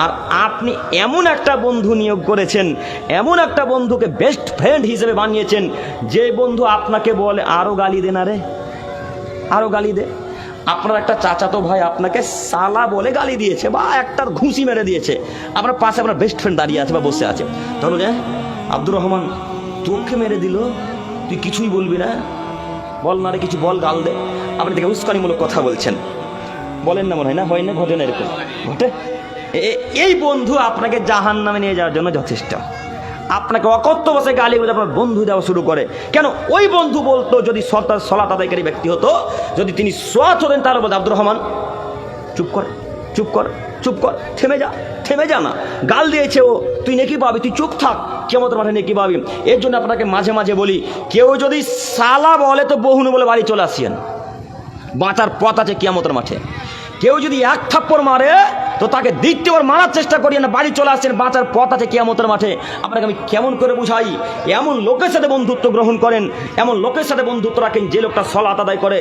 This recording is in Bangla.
আর আপনি এমন একটা বন্ধু নিয়োগ করেছেন, এমন একটা বন্ধুকে বেস্ট ফ্রেন্ড হিসেবে বানিয়েছেন, যে বন্ধু আপনাকে বলে আরও গালি দে না রে আরও গালি দে। আপনার একটা চাচাতো ভাই আপনাকে সালা বলে গালি দিয়েছে বা একটা ঘুষি মেরে দিয়েছে। আপনার পাশে আপনার বেস্ট ফ্রেন্ড দাঁড়িয়ে আছে বা বসে আছে। তাহলে যে, আব্দুর রহমান তোকে মেরে দিল, তুই কিছুই বলবি না? বল না রে, কিছু বল, গাল দে। আপনি থেকে উস্কানিমূলক কথা বলছেন। বলেন না মনে হয়, না হয় না ঘটে না এরকম। ঘটে? এই বন্ধু আপনাকে জাহান নামে নিয়ে যাওয়ার জন্য যথেষ্ট। আপনাকে অকথ্য বসে গালি বলে আপনার বন্ধু দেওয়া শুরু করে। কেন? ওই বন্ধু বলতো, যদি সরকার সলাত আদায়কারী ব্যক্তি হতো, যদি তিনি সোয়াত হতেন তাহলে বলতো আব্দুর রহমান। চুপ কর চুপ কর চুপ কর, থেমে যা থেমে যা না। গাল দিয়েছে ও, তুই নেকি পাবি? তুই চুপ থাক কেমন মাঠে নেকি পাবি। এর জন্য আপনাকে মাঝে মাঝে বলি, কেউ যদি সালা বলে তো বহুনু বলে বাড়ি চলে আসিয়েন। বাঁচার পথ আছে কিয়ামতের মাঠে। কেউ যদি এক থাপ্পড় মারে তো তাকে দ্বিতীয়বার মারার চেষ্টা করি না বাড়ি চলে আসছেন বাঁচার পথ আছে কেয়ামতের মাঠে। আপনাকে আমি কেমন করে বুঝাই? এমন লোকের সাথে বন্ধুত্ব গ্রহণ করেন, এমন লোকের সাথে বন্ধুত্ব রাখেন যে লোকটা সলাত আদায় করে।